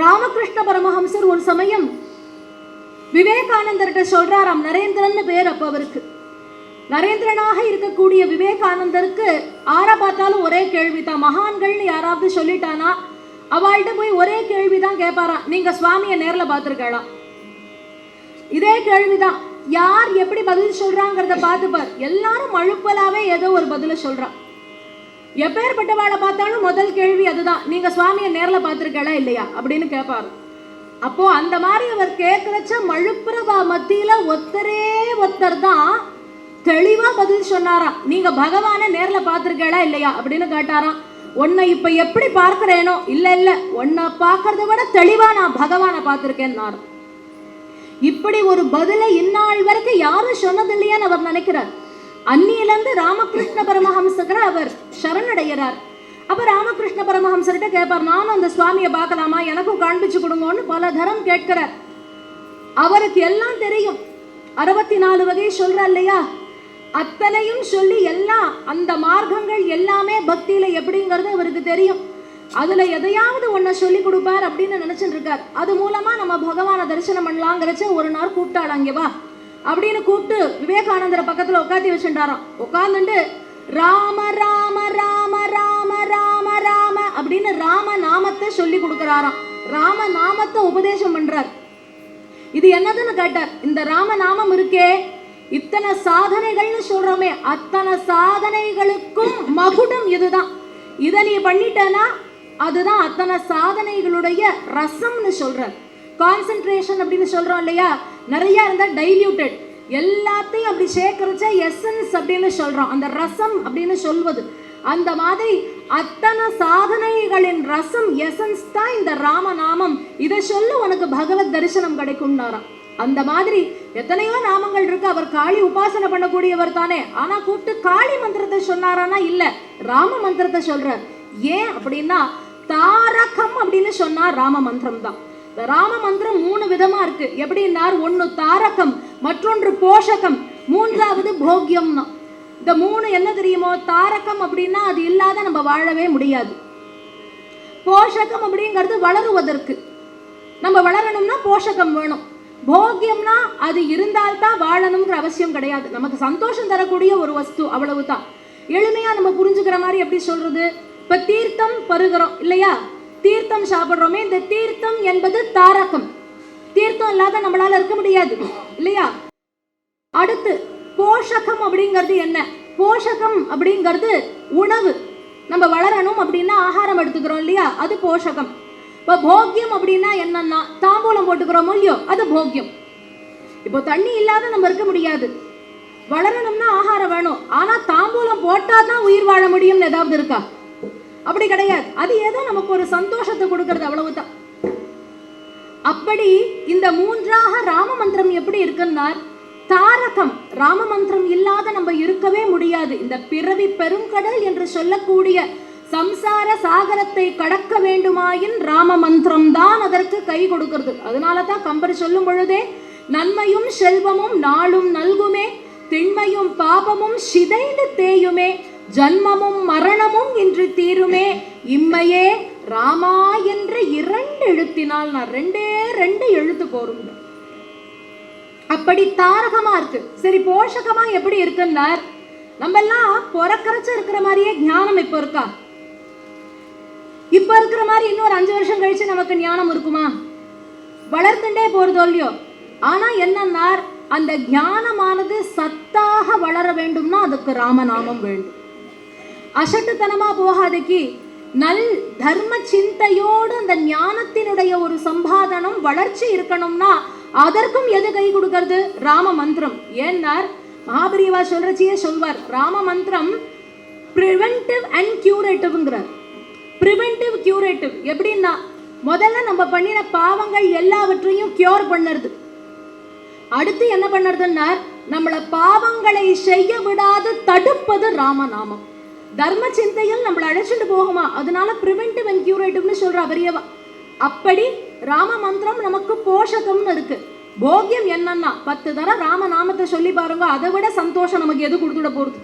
ராமகிருஷ்ண பரமஹம்சர் ஒரு சமயம். விவேகானந்தர்கிட்ட சொல்றாராம் நரேந்திரன் பேர் அப்ப அவருக்கு. நரேந்திரனாக இருக்கக்கூடிய விவேகானந்தருக்கு ஆற பார்த்தாலும் ஒரே கேள்விதான். மகான்கள்னு யாராவது சொல்லிட்டானா அவள்கிட்ட போய் ஒரே கேள்விதான் கேட்பாராம். நீங்க சுவாமியை நேரில் பார்த்துருக்கலாம் இதே கேள்விதான். யார் எப்படி பதில் சொல்றாங்கிறத பார்த்துப்பார் எல்லாரும் அழுப்பலாவே ஏதோ ஒரு பதில சொல்றான். எப்பேற்பட்டவாளை பார்த்தாலும் முதல் கேள்வி அதுதான். நீங்க சுவாமியை நேரில் பார்த்திருக்கல இல்லையா? அப்படின்னு கேட்பாரு அப்போ அந்த மாதிரி அவர் கேட்கறச்ச மழுப்புறவா மத்தியில ஒத்தரே ஒத்தர் தான் தெளிவா பதில் சொன்னாராம் நீங்க பகவானை நேர்ல பாத்திருக்கேளா இல்லையா? அப்படின்னு கேட்டாராம். உன்னை இப்ப எப்படி பார்க்கிறேனோ? இல்ல இல்ல. உன்னை பார்க்கறத விட தெளிவா நான் பகவானை பார்த்திருக்கேன் இப்படி ஒரு பதிலை இந்நாள் வரைக்கும் யாரும் சொன்னது இல்லையான்னு அவர் நினைக்கிறார். அந்நியிலிருந்து ராமகிருஷ்ண பரமஹம்சகர அவர் சரணடைகிறார். அப்ப ராமகிருஷ்ண பரமஹம்சர்கிட்ட கேட்பார் நானும் அந்த சுவாமியை பார்க்கலாமா? எனக்கும் காண்பிச்சு கொடுங்கன்னு பல தரம் கேட்கிறார். அவருக்கு எல்லாம் தெரியும். அறுபத்தி நாலு வகை சொல்ற இல்லையா? அத்தனையும் சொல்லி எல்லாம் அந்த மார்க்கங்கள் எல்லாமே பக்தியில எப்படிங்கிறது அவருக்கு தெரியும். அதுல எதையாவது ஒன்ன சொல்லி கொடுப்பார் அப்படின்னு நினைச்சிட்டு இருக்கார். அது மூலமா நம்ம பகவான தரிசனம் பண்ணலாங்கிறச்ச ஒரு நாள் கூப்பிட்டாள் அங்கே வா. அப்படின்னு கூப்பிட்டு விவேகானந்தர பக்கத்துல உட்காத்தி வச்சுட்டாராம். உட்காந்துட்டு ராம ராம ராம ராம ராம ராம அப்படின்னு ராம நாமத்தை சொல்லி கொடுக்கறாராம். ராம நாமத்தை உபதேசம் பண்றார். இது என்னதுன்னு கேட்டார். இந்த ராம நாமம் இருக்கே. இத்தனை சாதனைகள்னு சொல்றோமே. அத்தனை சாதனைகளுக்கும் மகுடம் இதுதான். இதை நீ பண்ணிட்டேன்னா அதுதான் அத்தனை சாதனைகளுடைய ரசம்னு சொல்ற கான்சென்ட்ரேஷன் அப்படின்னு சொல்றோம் இல்லையா? நிறைய இருந்தா டைல்யூட்டட் எல்லாத்தையும் அப்படி சேர்க்கறச்ச எசன்ஸ் அப்படின்னு சொல்றோம். அந்த ரசம் அப்படின்னு சொல்வது. அந்த மாதிரி அத்தனை சாதனைகளின் ரசம் எசன்ஸ் தான் இந்த ராமநாமம். இதை சொல்லு உனக்கு பகவத் தரிசனம் கிடைக்கும்னாராம் அந்த மாதிரி எத்தனையோ நாமங்கள் இருக்கு. அவர் காளி உபாசனை பண்ணக்கூடியவர் தானே. ஆனா கூப்பிட்டு காளி மந்திரத்தை சொன்னாரானா இல்ல. ராம மந்திரத்தை சொல்றார் ஏன் அப்படின்னா தாரகம் அப்படின்னு சொன்னா ராம மந்திரம் தான் ராம மந்திரம் மூணு விதமா இருக்கு. எப்படின்னார்? ஒன்னு தாரகம் மற்றொன்று போஷகம் மூன்றாவது போக்கியம் தான் இந்த மூணு என்ன தெரியுமோ? தாரகம் அப்படின்னா அது இல்லாத நம்ம வாழவே முடியாது. போஷகம் அப்படிங்கிறது வளருவதற்கு. நம்ம வளரணும்னா போஷகம் வேணும். போக்கியம்னா அது இருந்தால்தான் வாழணுங்கிற அவசியம் கிடையாது. நமக்கு சந்தோஷம் தரக்கூடிய ஒரு வஸ்து அவ்வளவுதான். எளிமையா நம்ம புரிஞ்சுக்கிற மாதிரி எப்படி சொல்றது? இப்ப தீர்த்தம் பருகிறோம் இல்லையா? தீர்த்தம் சாப்பிட்றோமே இந்த தீர்த்தம் என்பது தாரகம். தீர்த்தம் இல்லாத நம்மளால இருக்க முடியாது. இல்லையா? அடுத்து போஷகம் அப்படிங்கிறது என்ன? போஷகம் அப்படிங்கிறது உணவு. நம்ம வளரணும் அப்படின்னா ஆகாரம் எடுத்துக்கிறோம் இல்லையா? அது போஷகம். இப்போ போக்கியம் அப்படின்னா என்னன்னா தாம்பூலம் போட்டுக்கிறோமோ இல்லையோ அது போக்கியம். இப்போ தண்ணி இல்லாத நம்ம இருக்க முடியாது. வளரணும்னா ஆகாரம் வேணும். ஆனா தாம்பூலம் போட்டா தான் உயிர் வாழ முடியும்னு ஏதாவது இருக்கா? அப்படி கிடையாது. அது ஏதோ நமக்கு ஒரு சந்தோஷத்தை கொடுக்கறது அவ்வளவுதான். அப்படி இந்த மூன்றாக ராம மந்திரம் எப்படி இருக்குன்னார்? தாரகம் ராம மந்திரம் இல்லாத நம்ம இருக்கவே முடியாது. இந்த பிறவி பெருங்கடல் என்று சொல்லக்கூடிய சம்சார சாகரத்தை கடக்க வேண்டுமாயின் ராம மந்திரம் தான் அதற்கு கை கொடுக்கிறது. அதனால தான் கம்பர் சொல்லும் பொழுதே நன்மையும் செல்வமும் நாளும் நல்குமே திண்மையும் பாபமும் சிதைந்து தேயுமே ஜன்மமும் மரணமும் இன்று தீருமே இம்மையே ராமா என்ற இரண்டு எழுத்தினால் நான் ரெண்டே ரெண்டு எழுத்து போருங்க அப்படி தாரகமா இருக்கு. சரி போஷகமா எப்படி இருக்குன்னார்? நம்ம எல்லாம் பிறக்கரைச்சு இருக்கிற மாதிரியே ஞானம் இப்ப இருக்கா? இப்ப இருக்கிற மாதிரி இன்னொரு அஞ்சு வருஷம் கழிச்சு நமக்கு ஞானம் இருக்குமா? வளர்த்துட்டே போறதோ இல்லையோ? ஆனா என்னன்னார்? அந்த ஞானமானது சத்தாக வளர வேண்டும்னா அதுக்கு ராமநாமம் வேண்டும். அசட்டுத்தனமா போகாதக்கு நல் தர்ம சிந்தையோடு அந்த ஞானத்தினுடைய ஒரு சம்பாதனம் வளர்ச்சி இருக்கணும்னா அதற்கும் எது கை கொடுக்கறது? ராம மந்திரம். ஏன்னார்? மகாபிரிவா சொல்றச்சியே சொல்வார். ராம மந்திரம் ப்ரிவென்டிவ் அண்ட் கியூரேட்டிவ்ங்கிறார் ப்ரிவென்டிவ் கியூரேட்டிவ் எப்படின்னா முதல்ல நம்ம பண்ணின பாவங்கள் எல்லாவற்றையும் கியூர் பண்ணுறது. அடுத்து என்ன பண்ணுறதுன்னா நம்மளை பாவங்களை செய்ய விடாது தடுப்பது ராமநாமம். தர்ம சிந்தையில் நம்மளை அழைச்சிட்டு போகுமா? அதனால ப்ரிவென்டிவ் அண்ட் கியூரேட்டிவ்னு சொல்றா பெரியவா. அப்படி ராம மந்திரம் நமக்கு போஷகம்னு இருக்கு. போக்கியம் என்னன்னா பத்து தரம் ராம நாமத்தை சொல்லி பாருங்க அதை விட சந்தோஷம் நமக்கு எது கொடுத்துட போறது